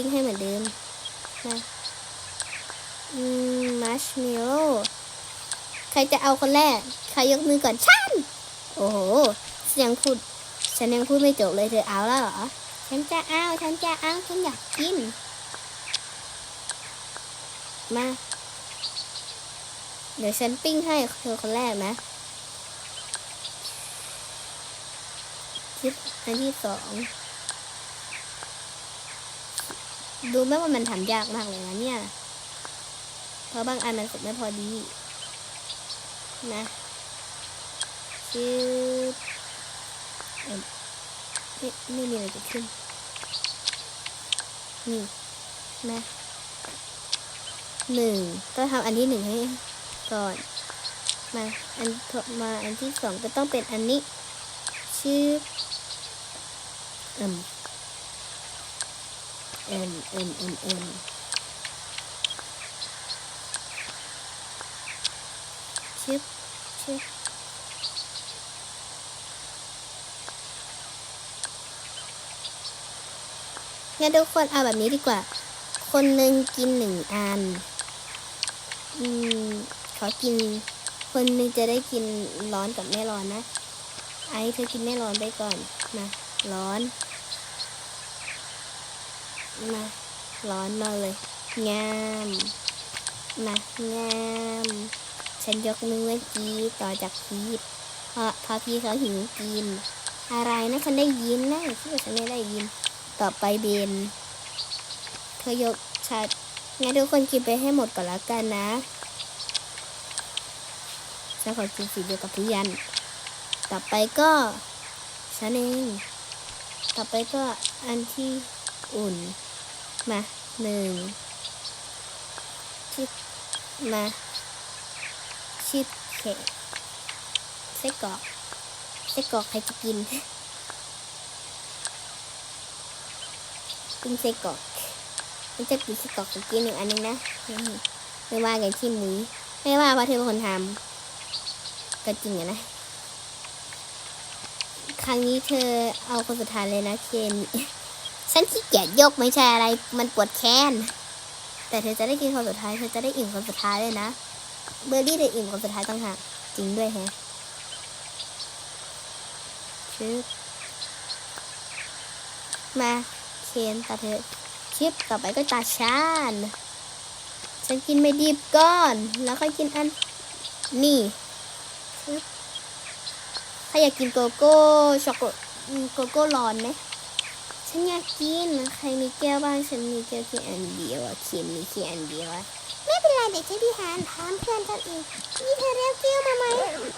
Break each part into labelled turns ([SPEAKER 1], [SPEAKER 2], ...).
[SPEAKER 1] ปิ้งให้เหมือนเดิมนะอืมมัชเมลโล่ใครจะเอาคนแรก ใครยกมือก่อนฉัน โอ้โหเสียงพูด ฉันยังพูดไม่จบเลยเธอเอาแล้วเหรอ ฉันจะเอาฉันจะเอาฉันอยากกิน มา เดี๋ยวฉันปิ้งให้เธอคนแรกนะคลิปอันที่สอง ดูไหมว่ามันทำยากมากเลยนะเนี่ย เพราะบางอันมันสุกไม่พอดี นะชื่อเอิ่มไม่ไม่มีอะไรเกิดขึ้น นี่นะหนึ่งก็ทำอันที่หนึ่งให้ก่อน มาอันมาอันที่สองก็ต้องเป็นอันนี้ชื่ออิ่ม เอ็มเอ็มเอ็มเอ็มชิปชิปงั้นทุกคนเอาแบบนี้ดีกว่า คนหนึ่งกินหนึ่งอัน อืม ขอกิน คนหนึ่งจะได้กินร้อนกับไม่ร้อนนะ ไอเธอกินไม่ร้อนไปก่อนนะร้อน มาร้อนมาเลยงามมางามฉันยกมือเมื่อกี้ต่อจากพีทเพราะพราะพี่เขาหิวกิน อะไรนะฉันได้ยินนะคิดว่าฉันไม่ได้ยิน ต่อไปเบนเธอยกชัดงั้นทุกคนกินไปให้หมดก่อนแล้วกันนะฉันขอกินสีเดียวกับพี่ยัน ต่อไปก็ฉันเอง ต่อไปก็อันที่อุ่น มาหนึ่งชิดมาชิดเขกไส้กรอกไส้กรอกใครจะกินกินไส้กรอกมันจะกินไส้กรอกกินหนึ่งอันนึงนะไม่ว่ากันที่มุ้ยไม่ว่าเพราเธอเป็นคนทำก็จริงอะนะครั้งนี้เธอเอาคนสุดท้ายเลยนะเคน ฉันขี้เกียจยกไม่ใช่อะไร มันปวดแค้น แต่เธอจะได้กินคนสุดท้าย เธอจะได้อิ่มคนสุดท้ายเลยนะ เบอร์รี่เธออิ่มคนสุดท้ายต้องหากจริงด้วยแฮะชึบมาเคนตาเธอชิปต่อไปก็ตาชานฉันกินไม่ดิบก่อน แล้วค่อยกินอันนี่ถ้าอยากกินโกโก้ช็อกโกโกโก้ร้อนไหม ฉันอยากกินใครมีแก้วบ้างฉันมีแก้วแค่อันเดียวอะเขียนมีแค่อันเดียวอะไม่เป็นไรเด็กฉันพี่หาถามเพื่อนกันเองนี่เธอเรียกแก้วมาไหม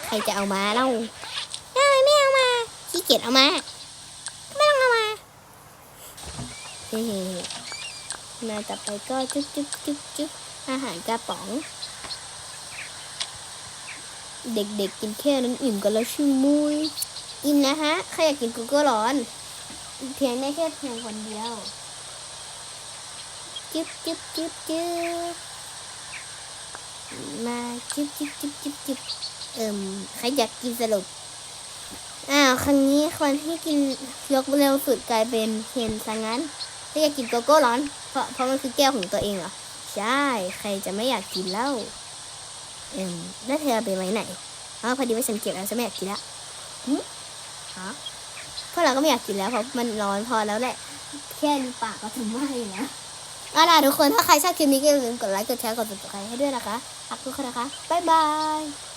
[SPEAKER 1] ใครจะเอามาเล่าได้ไม่เอามาขี้เกียจเอามาไม่ต้องเอามาเฮ้มาต่อไปก็จุ๊บจุ๊บจุ๊บจุ๊บอาหารกระป๋อง เด็กๆกินแค่นั้นอิ่มกันแล้วช่ไหมุยอิ่มนะฮะใครอยากกินกูกอร์ร้อน เพียงได้แค่เพียงคนเดียว จิ๊บจิ๊บจิ๊บจิ๊บมาจิ๊บจิ๊บจิ๊บจิ๊บจิ๊บเอิ่มใครอยากกินสรุปอ้าวครั้งนี้คนที่กินยกเร็วสุดกลายเป็นเคนซะงั้นถ้าอยากกินโกโก้ร้อน เพราะเพราะมันคือแก้วของตัวเองเหรอใช่ ใครจะไม่อยากกินแล้วเอิ่มแล้วเธอไปไว้ไหนอ๋อพอดีว่าฉันเก็บแล้วฉันไม่อยากกินล้วหึฮะ พวกเราก็ไม่อยากกินแล้วเพราะมันร้อนพอแล้วแหละ แค่รูปากก็ถึงไหม้นะเอาล่ะทุกคนถ้าใครชอบคลิปนี้ก็อย่าลืมกดไลค์กดแชร์กดติดตามให้ด้วยนะคะรักทุกคนนะคะบ๊ายบาย